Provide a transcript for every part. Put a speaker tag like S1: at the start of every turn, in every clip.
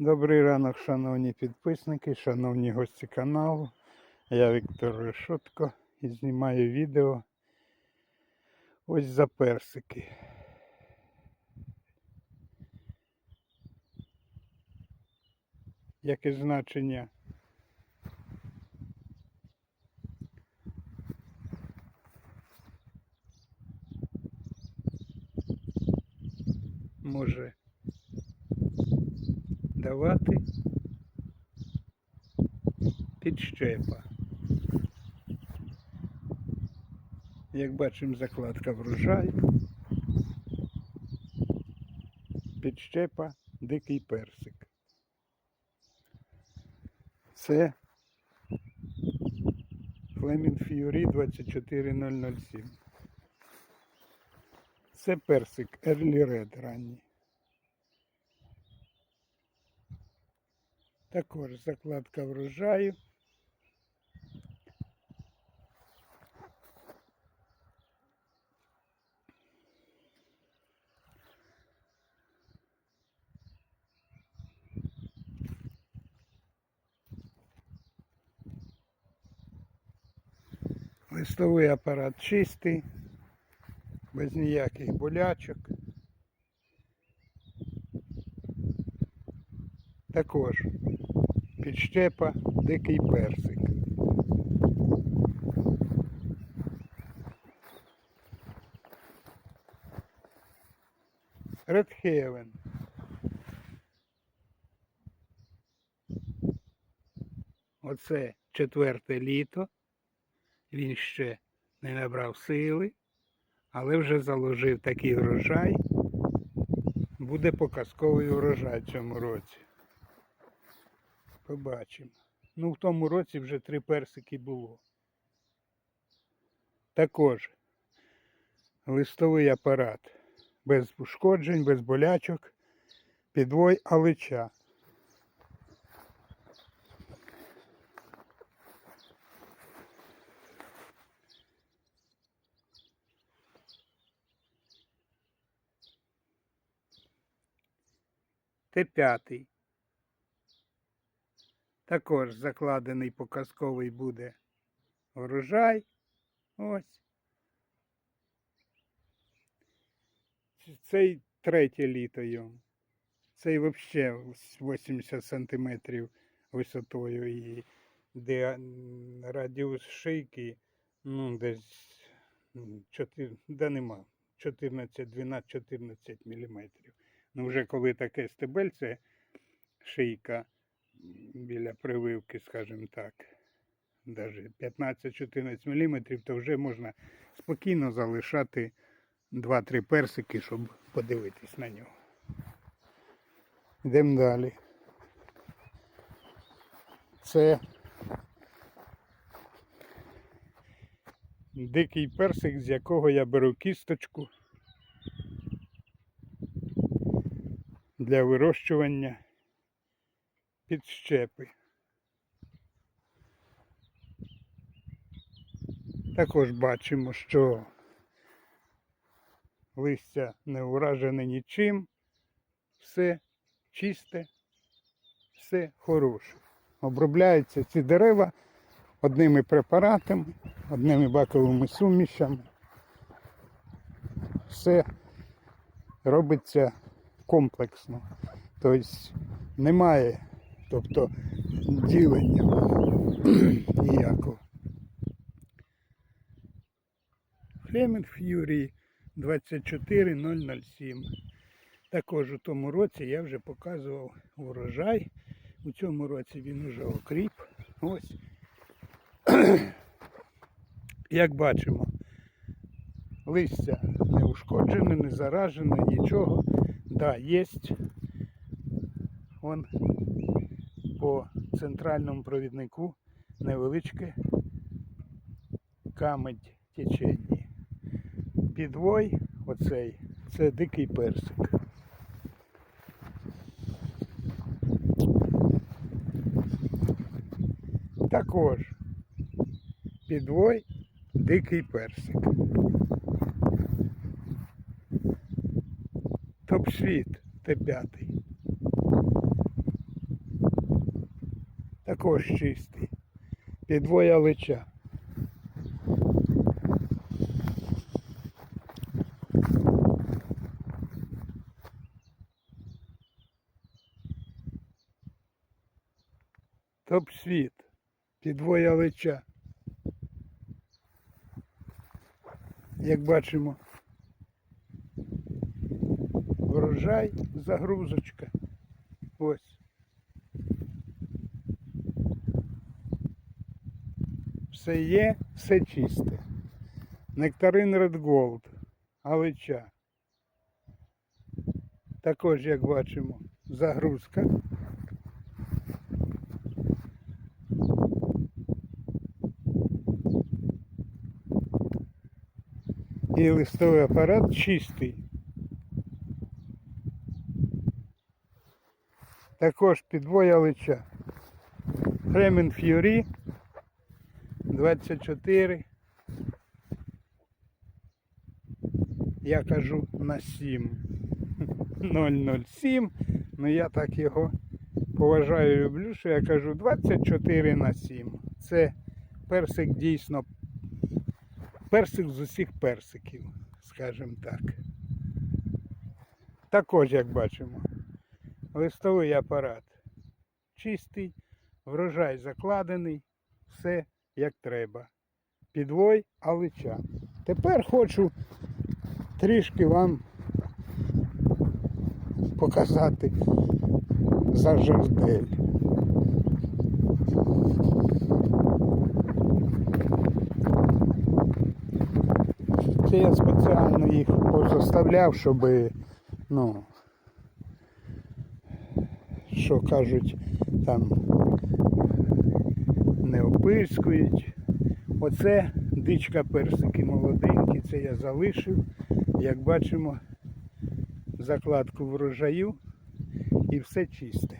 S1: Добрий ранок, шановні підписники, шановні гості каналу. Я Віктор Решотко і знімаю відео ось за персики. Яке значення? Може давати підщепа. Як бачимо, закладка врожаю. Підщепа дикий персик. Це Flaming Fury 24007. Це персик Early Red ранній. Також закладка врожаю. Листовий апарат чистий, без ніяких болячок. Також підщепа дикий персик. Редхевен. Оце четверте літо. Він ще не набрав сили, але вже заложив такий врожай. Буде показковий урожай цьому році. Побачимо. Ну, в тому році вже три персики було. Також листовий апарат без ушкоджень, без болячок, підвой алича. Т5. Також закладений показковий буде урожай. Ось. Цей третє літо йому. Цей взагалі 80 сантиметрів висотою і де радіус шийки, ну, десь 4, да нема, 14, 12, 14 міліметрів. Ну, вже коли таке стебельце, шийка біля прививки, скажімо так, навіть 15-14 мм, то вже можна спокійно залишати 2-3 персики, щоб подивитись на нього. Йдемо далі. Це дикий персик, з якого я беру кісточку для вирощування підщепи. Також бачимо, що листя не уражене нічим, все чисте, все хороше. Обробляються ці дерева одними препаратами, одними баковими сумішами. Все робиться комплексно. Тобто немає тобто, ділення ніякого. Флемінг Ф'юрі 24007. Також у тому році я вже показував урожай. У цьому році він уже окріп. Ось. Як бачимо, листя не ушкоджене, не заражене, нічого. Да, є. Вон по центральному провіднику невеличке камедь течення. Підвой оцей, це дикий персик. Також підвой дикий персик. Топ-світ Т5. Також чистий. Підвоя лича. Топ світ. Підвоя лича. Як бачимо, врожай, загрузочка. Ось. Все є, все чисте. Нектарин Red Gold, алича. Також, як бачимо, загрузка. І листовий апарат чистий. Також підвоя лича. Фремен Ф'юрі 24. Я кажу на 7. 007. Ну я так його поважаю і люблю, що я кажу 24 на 7. Це персик дійсно персик з усіх персиків, скажімо так. Також, як бачимо, листовий апарат чистий, врожай закладений, все як треба. Підвой алича. Тепер хочу трішки вам показати за жердель. Це я спеціально їх позаставляв, щоб, ну, що кажуть, там не опискують. Оце дичка персики молоденькі, це я залишив. Як бачимо, закладку врожаю і все чисте.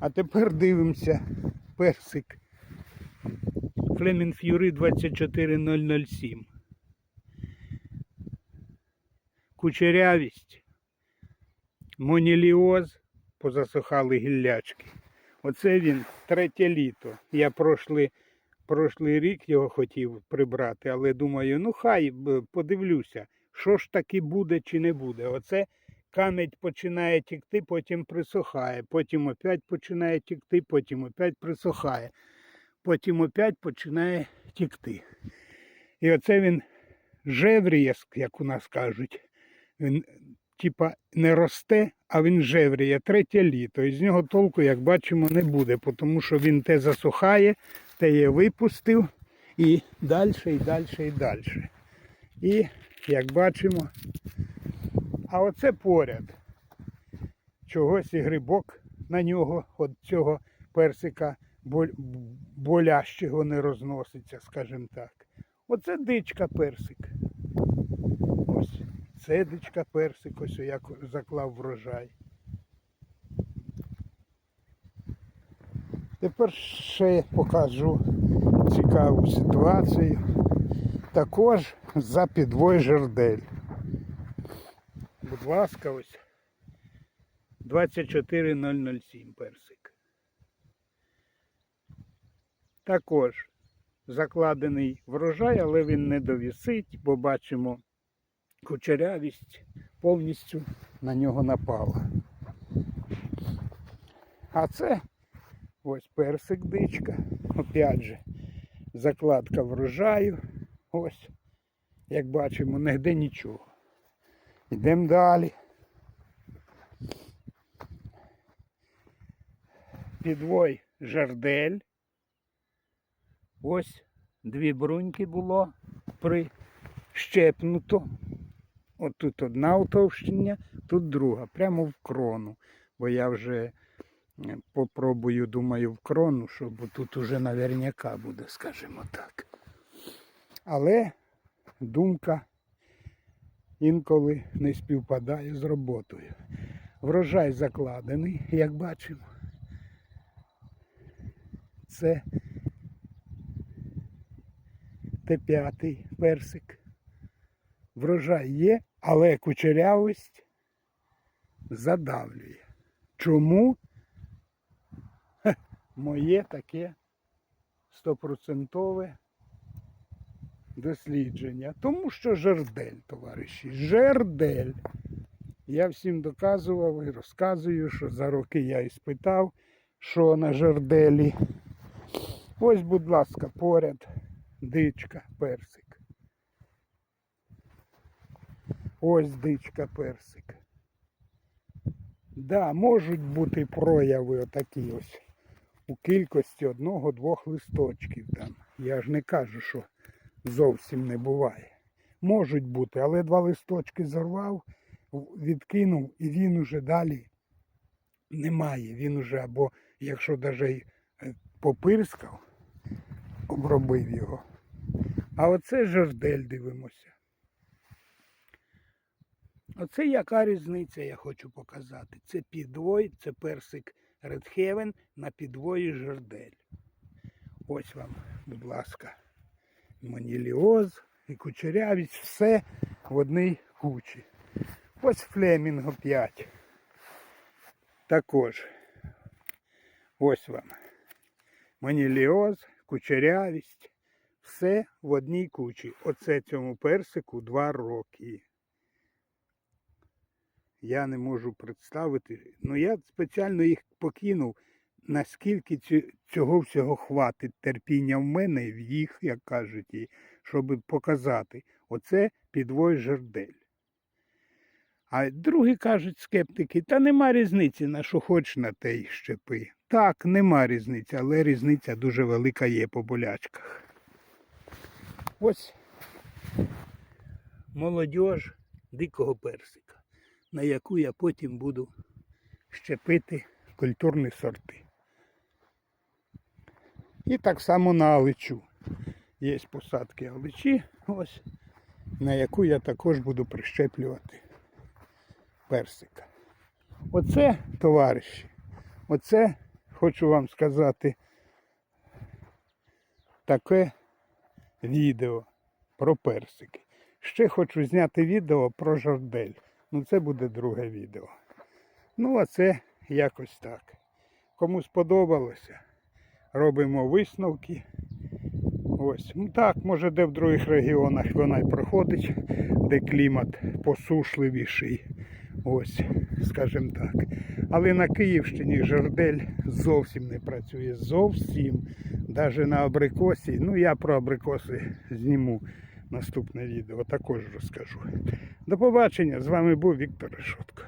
S1: А тепер дивимося персик Флемін Ф'юри 24007. Кучерявість, моніліоз, позасухали гіллячки. Оце він третє літо. Я прошлий, прошлий рік його хотів прибрати, але думаю, ну хай подивлюся, що ж таки буде чи не буде. Оце камедь починає тікти, потім присухає, потім опять починає тікти, потім опять присухає, потім опять починає тікти. І оце він жевріє, як у нас кажуть. Він типа не росте, а він жевріє третє літо. І з нього толку, як бачимо, не буде, тому що він те засухає, те я випустив і далі, і далі, і далі. І як бачимо, а оце поряд. Чогось і грибок на нього, от цього персика болящого не розноситься, скажімо так. Оце дичка персик. Дичка персик, ось як заклав врожай. Тепер ще покажу цікаву ситуацію. Також за підвой жердель. Будь ласка, ось 24007 персик. Також закладений врожай, але він не довісить, бо бачимо кучерявість повністю на нього напала. А це ось персик дичка. Опять же, закладка врожаю. Ось, як бачимо, нігде нічого. Йдемо далі. Підвой жардель. Ось дві бруньки було прищепнуто. От тут одна утовщення, тут друга, прямо в крону. Бо я вже е, попробую, думаю, в крону, щоб тут уже наверняка буде, скажімо так. Але думка інколи не співпадає з роботою. Врожай закладений, як бачимо. Це Т5 персик. Врожай є, але кучерявість задавлює. Чому? Хе, моє таке стопроцентове дослідження. Тому що жердель, товариші, жердель. Я всім доказував і розказую, що за роки я і спитав, що на жерделі. Ось, будь ласка, поряд дичка, персик. Ось дичка, персик. Да, можуть бути прояви отакі ось у кількості одного-двох листочків там. Я ж не кажу, що зовсім не буває. Можуть бути, але два листочки зорвав, відкинув і він уже далі немає. Він уже або, якщо навіть попирскав, обробив його. А оце жердель дивимося. Оце яка різниця, я хочу показати. Це підвой, це персик Heaven на підвої жердель. Ось вам, будь ласка, маніліоз і кучерявість, все в одній кучі. Ось Флемінго 5. Також. Ось вам. Маніліоз, кучерявість. Все в одній кучі. Оце цьому персику 2 роки. Я не можу представити. Ну я спеціально їх покинув, наскільки цього всього хватить терпіння в мене в їх, як кажуть, і щоб показати. Оце підвой жердель. А другі кажуть скептики, та нема різниці, на що хоч на те й щепи. Так, нема різниці, але різниця дуже велика є по болячках. Ось молодь дикого персика, на яку я потім буду щепити культурні сорти. І так само на аличу. Є посадки аличі, ось, на яку я також буду прищеплювати персика. Оце, товариші, оце хочу вам сказати таке відео про персики. Ще хочу зняти відео про жардель. Ну це буде друге відео. Ну, а це якось так. Кому сподобалося, робимо висновки. Ось. Ну так, може де в других регіонах вона й проходить, де клімат посушливіший. Ось, скажімо так. Але на Київщині жердель зовсім не працює. Зовсім. Навіть на абрикосі. Ну я про абрикоси зніму наступне відео, також розкажу. До побачення. З вами був Віктор Решотко.